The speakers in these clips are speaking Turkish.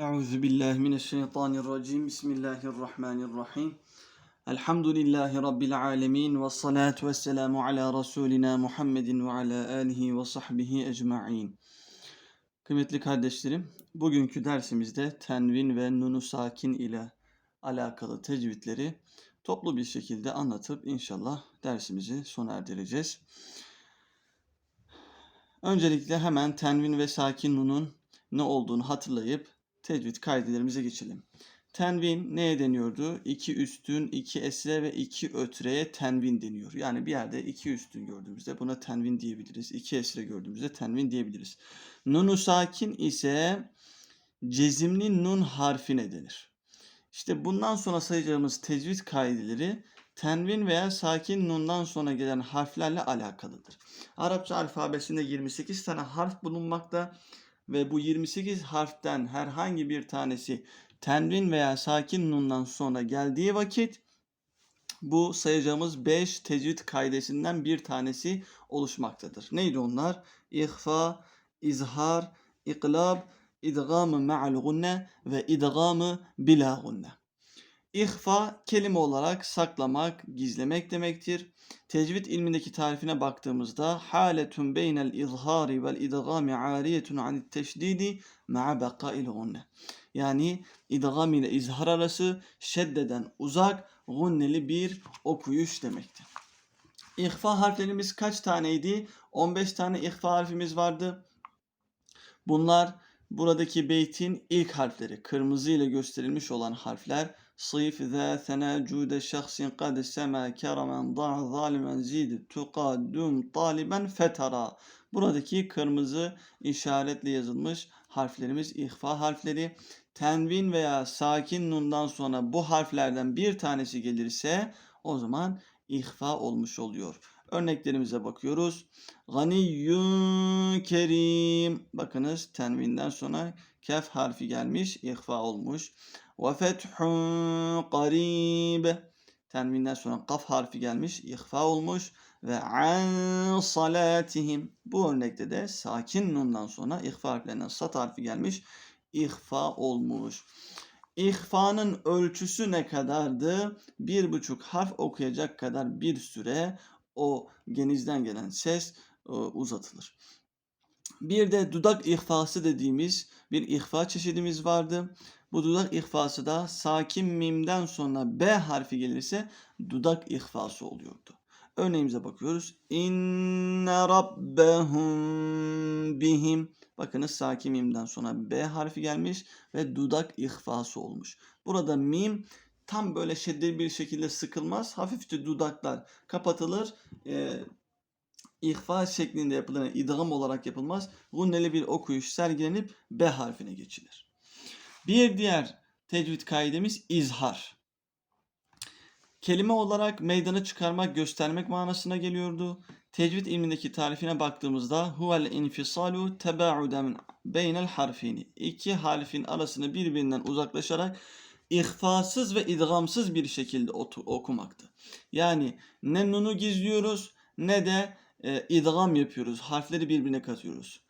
Euzu billahi mineşşeytanirracim. Bismillahirrahmanirrahim. Elhamdülillahi rabbil alamin ve salatu vesselamu ala rasulina Muhammedin ve ala alihi ve sahbihi ecmaîn. Kıymetli kardeşlerim, bugünkü dersimizde tenvin ve nunu sakin ile alakalı tecvidleri toplu bir şekilde anlatıp inşallah dersimizi sona erdireceğiz. Öncelikle hemen tenvin ve sakin nunun ne olduğunu hatırlayıp tecvid kaidelerimize geçelim. Tenvin neye deniyordu? İki üstün, iki esre ve iki ötreye tenvin deniyor. Yani bir yerde iki üstün gördüğümüzde buna tenvin diyebiliriz. İki esre gördüğümüzde tenvin diyebiliriz. Nunu sakin ise cezimli nun harfine denir. İşte bundan sonra sayacağımız tecvid kaideleri tenvin veya sakin nundan sonra gelen harflerle alakalıdır. Arapça alfabesinde 28 tane harf bulunmakta ve bu 28 harften herhangi bir tanesi tenvin veya sakin nundan sonra geldiği vakit bu sayacağımız 5 tecvid kaidesinden bir tanesi oluşmaktadır. Neydi onlar? İhfa, izhar, iklab, idgamı ma'al gunne ve idgamı bila gunne. İhfa kelime olarak saklamak, gizlemek demektir. Tecvid ilmindeki tarifine baktığımızda haletun beynel izhari vel idgami ariyetun anit teşdidi ma'a beka'il gunne. Yani idgam ile izhar arası şeddeden uzak gunneli bir okuyuş demektir. İhfa harflerimiz kaç taneydi? 15 tane ihfa harfimiz vardı. Bunlar buradaki beytin ilk harfleri. Kırmızı ile gösterilmiş olan harfler. Sıf, zâ, sena, cude, şahsin, kad, sema, keramen, da, zalimen, zid, tuka, dum, taliben. Buradaki kırmızı işaretle yazılmış harflerimiz ihfa harfleri. Tenvin veya sakin nundan sonra bu harflerden bir tanesi gelirse o zaman ihfa olmuş oluyor. Örneklerimize bakıyoruz. Ganiyyun kerim. Bakınız tenvinden sonra kef harfi gelmiş, ihfa olmuş. Ve fethun qarib. Tenvinden sonra kaf harfi gelmiş, ihfa olmuş. Ve an salatihim. Bu örnekte de sakin nundan sonra ihfa harflerinden sat harfi gelmiş, ihfa olmuş. İhfanın ölçüsü ne kadardı? Bir buçuk harf okuyacak kadar bir süre o genizden gelen ses e, uzatılır. Bir de dudak ihfası dediğimiz bir ihfa çeşidimiz vardı. Bu dudak ihfası da sakin mimden sonra B harfi gelirse dudak ihfası oluyordu. Örneğimize bakıyoruz. İnne rabbehum bihim. Bakınız sakin mimden sonra B harfi gelmiş ve dudak ihfası olmuş. Burada mim tam böyle şiddetli bir şekilde sıkılmaz. Hafifçe dudaklar kapatılır. E, ihfa şeklinde yapılır. Yani idgam olarak yapılmaz. Gunneli bir okuyuş sergilenip B harfine geçilir. Bir diğer tecvid kaidemiz izhar. Kelime olarak meydana çıkarmak, göstermek manasına geliyordu. Tecvid ilmindeki tarifine baktığımızda huvel infisalu tebauden beynel harfini. İki harfin arasını birbirinden uzaklaşarak ihfasız ve idgamsız bir şekilde okumaktı. Yani ne nunu gizliyoruz ne de e, idgam yapıyoruz. Harfleri birbirine katıyoruz.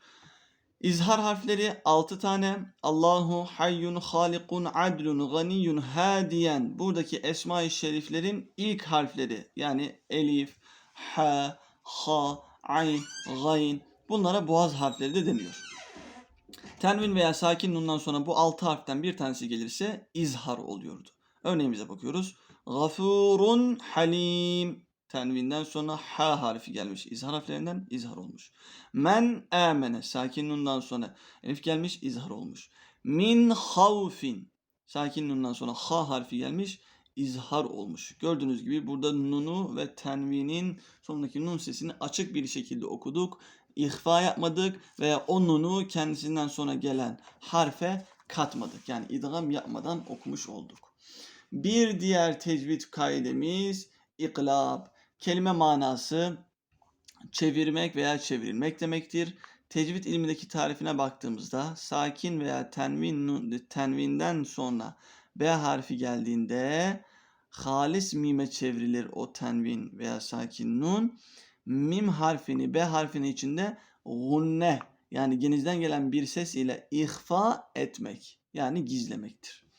İzhar harfleri 6 tane. Allahu hayyun halikun adlun ganiyun hadiyen. Buradaki esma-i şeriflerin ilk harfleri yani elif, ha, ha, ayn, gayn bunlara boğaz harfleri de deniyor. Tenvin veya sakin nundan sonra bu altı harften bir tanesi gelirse izhar oluyordu. Örneğimize bakıyoruz. Gafurun halim. Tenvinden sonra ha harfi gelmiş. İzhar harflerinden izhar olmuş. Men amene. Sakin nundan sonra elif gelmiş izhar olmuş. Min havfin. Sakin nundan sonra ha harfi gelmiş izhar olmuş. Gördüğünüz gibi burada nunu ve tenvinin sonundaki nun sesini açık bir şekilde okuduk ihfa yapmadık veya o nunu kendisinden sonra gelen harfe katmadık. Yani idgam yapmadan okumuş olduk. Bir diğer tecvid kaidemiz iklab. Kelime manası çevirmek veya çevrilmek demektir. Tecvid ilmindeki tarifine baktığımızda sakin veya tenvin tenvinden sonra B harfi geldiğinde halis mime çevrilir o tenvin veya sakin nun mim harfini B harfini içinde gunne yani genizden gelen bir ses ile ihfa etmek yani gizlemektir.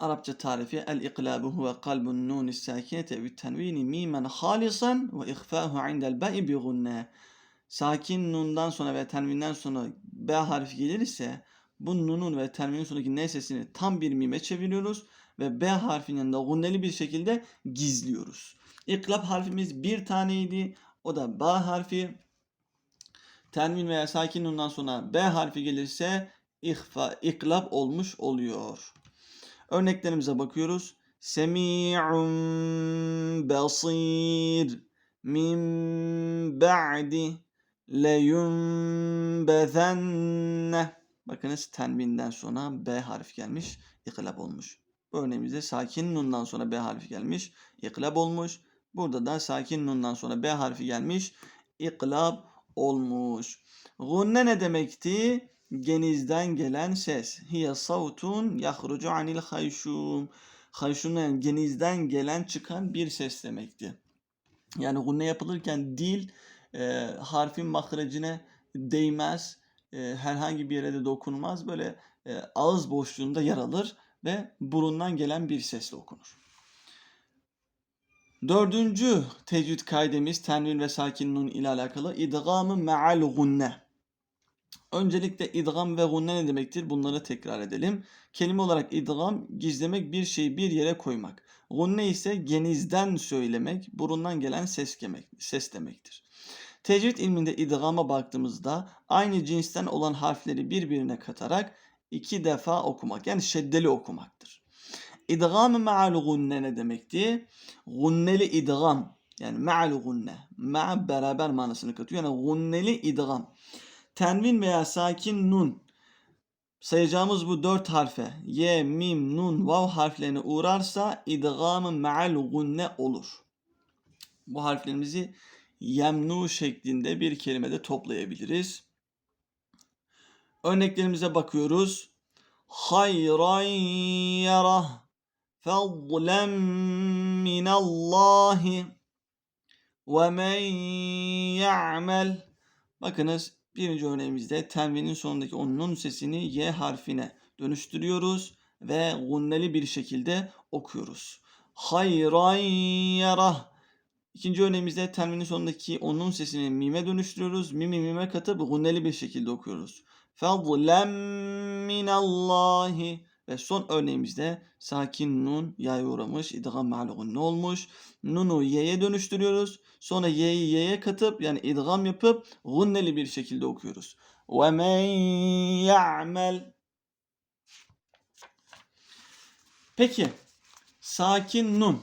Arapça tarifi el-iklabu huve kalbun nun sakinete ve tenvini mimen halisan ve ihfa'hu indel ba'i bi gunne. Sakin nundan sonra ve tenvinden sonra b harfi gelirse bu nunun ve tenvinin sonundaki n sesini tam bir mime çeviriyoruz ve b harfinin yanında gunneli bir şekilde gizliyoruz. İklab harfimiz bir taneydi. O da b harfi. Tenvin veya sakin nundan sonra b harfi gelirse ihfa, iklab olmuş oluyor. Örneklerimize bakıyoruz. Semi'un basir min ba'di leyunbezenne. Bakınız tenvinden sonra B harfi gelmiş, iklab olmuş. Bu örneğimizde sakin nundan sonra B harfi gelmiş, iklab olmuş. Burada da sakin nundan sonra B harfi gelmiş, iklab olmuş. Gunne ne demekti? Genizden gelen ses. Hiye savtun yahrucu anil hayşum. Hayşum yani genizden gelen çıkan bir ses demekti. Yani gunne yapılırken dil e, harfin mahrecine değmez, e, herhangi bir yere de dokunmaz. Böyle e, ağız boşluğunda yer alır ve burundan gelen bir sesle okunur. Dördüncü tecvid kaidemiz tenvin ve sakin nun ile alakalı idgamı me'al gunne. Öncelikle idgam ve gunne ne demektir? Bunları tekrar edelim. Kelime olarak idgam gizlemek bir şeyi bir yere koymak. Gunne ise genizden söylemek, burundan gelen ses demek, ses demektir. Tecvid ilminde idgama baktığımızda aynı cinsten olan harfleri birbirine katarak iki defa okumak yani şeddeli okumaktır. İdgam ma'al gunne ne demekti? Gunneli idgam yani ma'al gunne. Ma beraber manasını katıyor. Yani gunneli idgam. Tenvin veya sakin nun sayacağımız bu dört harfe ye, mim, nun, vav harflerine uğrarsa idgamı ma'al gunne olur. Bu harflerimizi yemnu şeklinde bir kelimede toplayabiliriz. Örneklerimize bakıyoruz. Hayran yarah fadlen minallahi ve men ya'mel Bakınız birinci örneğimizde tenvinin sonundaki onun sesini y harfine dönüştürüyoruz ve gunneli bir şekilde okuyoruz. Hayran yarah İkinci örneğimizde tenvinin sonundaki onun sesini mime dönüştürüyoruz. Mimi mime katıp gunneli bir şekilde okuyoruz. Fadlem minallahi ve son örneğimizde sakin nun ya'ya uğramış. idgam ma'lugun ne olmuş? Nunu y'ye dönüştürüyoruz. Sonra y'yi y'ye katıp yani idgam yapıp gunneli bir şekilde okuyoruz. Ve men ya'mel Peki sakin nun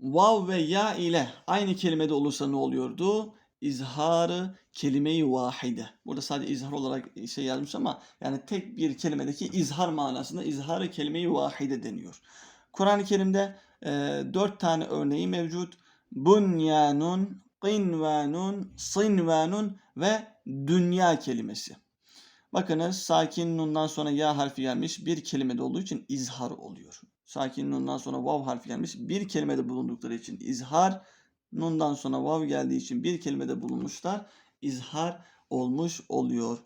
vav ve ya ile aynı kelimede olursa ne oluyordu? İzharı kelime-i vahide. Burada sadece izhar olarak şey yazmış ama yani tek bir kelimedeki izhar manasında izharı kelime-i vahide deniyor. Kur'an-ı Kerim'de e, dört tane örneği mevcut. Bunyanun, qinvanun, sinvanun ve dünya kelimesi. Bakınız sakin nundan sonra ya harfi gelmiş bir kelimede olduğu için izhar oluyor. Sakin nundan sonra vav harfi gelmiş bir kelimede bulundukları için izhar. Nundan sonra vav geldiği için bir kelimede bulunmuşlar. İzhar olmuş oluyor.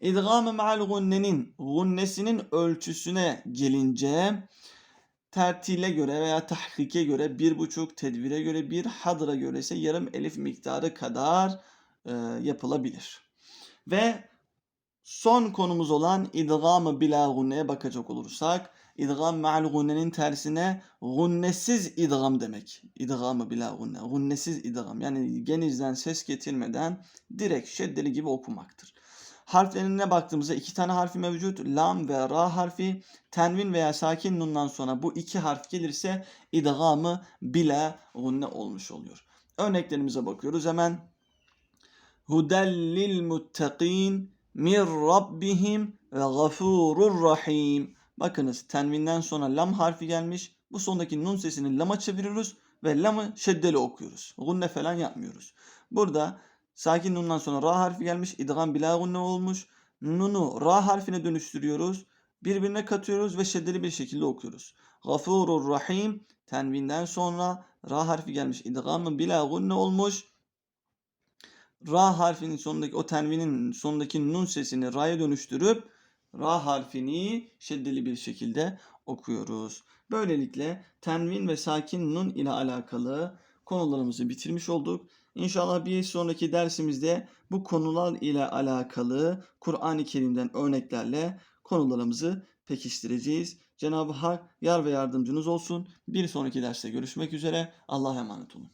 İdgam-ı ma'al gunnenin gunnesinin ölçüsüne gelince tertile göre veya tahkike göre bir buçuk, tedvire göre bir, hadra göre ise yarım elif miktarı kadar e, yapılabilir. Ve son konumuz olan idgam-ı bila bakacak olursak İdgam ma'al gunnenin tersine gunnesiz idgam demek. İdgamı bila gunne. Gunnesiz idgam. Yani genizden ses getirmeden direkt şeddeli gibi okumaktır. Harflerine baktığımızda iki tane harfi mevcut. Lam ve ra harfi. Tenvin veya sakin nundan sonra bu iki harf gelirse idgamı bila gunne olmuş oluyor. Örneklerimize bakıyoruz hemen. Hudellil muttaqin min rabbihim ve gafurur rahim. Bakınız tenvinden sonra lam harfi gelmiş. Bu sondaki nun sesini lama çeviriyoruz ve lamı şeddeli okuyoruz. Gunne falan yapmıyoruz. Burada sakin nundan sonra ra harfi gelmiş. İdgam bila gunne olmuş. Nunu ra harfine dönüştürüyoruz. Birbirine katıyoruz ve şeddeli bir şekilde okuyoruz. Gafurur Rahim tenvinden sonra ra harfi gelmiş. İdgamı bila gunne olmuş. ra harfinin sonundaki o tenvinin sonundaki nun sesini ra'ya dönüştürüp ra harfini şeddeli bir şekilde okuyoruz. Böylelikle tenvin ve sakin nun ile alakalı konularımızı bitirmiş olduk. İnşallah bir sonraki dersimizde bu konular ile alakalı Kur'an-ı Kerim'den örneklerle konularımızı pekiştireceğiz. Cenab-ı Hak yar ve yardımcınız olsun. Bir sonraki derste görüşmek üzere. Allah'a emanet olun.